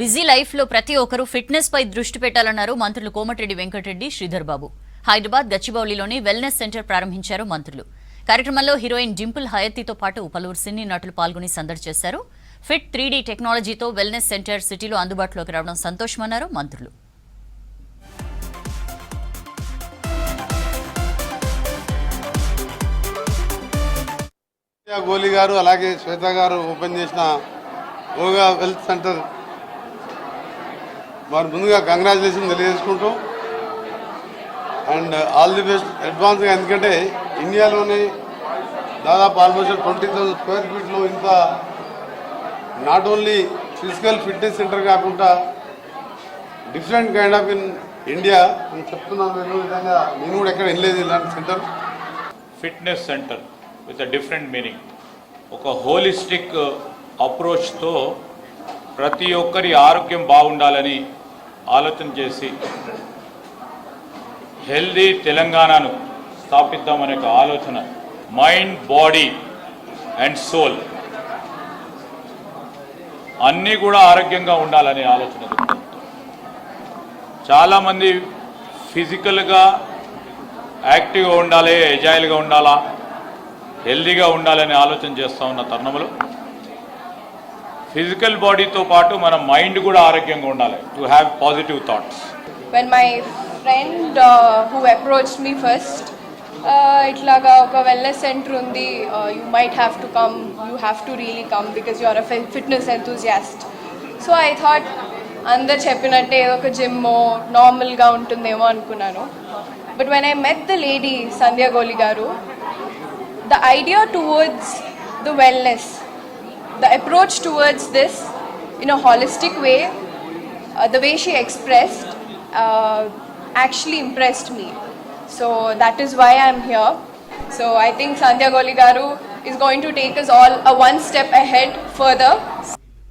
Busy లైఫ్లో ప్రతి ఒక్కరూ ఫిట్నెస్ పై దృష్టి పెట్టాలన్నారు మంత్రులు కోమటిరెడ్డి వెంకటరెడ్డి శ్రీధర్ బాబు. హైదరాబాద్ గచ్చిబౌలిలోని వెల్నెస్ సెంటర్ ప్రారంభించారు మంత్రులు. కార్యక్రమంలో హీరోయిన్ డింపుల్ హయత్తితో పాటు పలువురు సినీ నటులు పాల్గొని సందడి చేశారు. ఫిట్ త్రీ టెక్నాలజీతో వెల్నెస్ సెంటర్ సిటీలో అందుబాటులోకి రావడం సంతోషమన్నారు మంత్రులు. గోలి గారు అలాగే శ్వేత గారు ఓపెన్ చేసిన యోగా వెల్త్ సెంటర్ వారు ముందుగా కంగ్రాచులేషన్ తెలియజేసుకుంటూ అండ్ ఆల్ ది బెస్ట్ అడ్వాన్స్గా ఎందుకంటే ఇండియాలోనే దాదాపు ఆల్మోస్ట్ ట్వంటీ థౌసండ్ స్క్వేర్ ఫీట్లో ఇంత not only physical fitness centre కాకుండా different kind of in India నేను చెప్తున్నాను నేను విధంగా. నేను కూడా ఎక్కడ వెళ్ళలేదు ఇలాంటి centre fitness centre with a different meaning ఒక హోలిస్టిక్ అప్రోచ్తో uh, ప్రతి ఒక్కరి ఆరోగ్యం బాగుండాలని ఆలోచన చేసి హెల్దీ తెలంగాణను స్థాపిద్దామనే ఒక ఆలోచన మైండ్ బాడీ అండ్ సోల్. అన్నీ కూడా ఆరోగ్యంగా ఉండాలనే ఆలోచన చాలామంది ఫిజికల్గా యాక్టివ్గా ఉండాలి ఎజాయిల్గా ఉండాలా హెల్దీగా ఉండాలనే ఆలోచన చేస్తూ ఉన్న తరుణంలో ఫిజికల్ బాడీతో పాటు మన మైండ్ కూడా ఆరోగ్యంగా ఉండాలి. To have positive thoughts when my friend who approach me first ఇట్లాగా ఒక వెల్నెస్ సెంటర్ ఉంది you might have to come you have to really come because you are a fitness enthusiast so I thought అందరు చెప్పినట్టే ఏదో ఒక gym నార్మల్గా ఉంటుందేమో అనుకున్నాను. But when I met the lady Sandhya Goli garu the idea towards the wellness the approach towards this in a holistic way, uh, the way she expressed uh, actually impressed me. So that is why I'm here. So I think Sandhya Goli Garu is going to take us all a one step ahead further.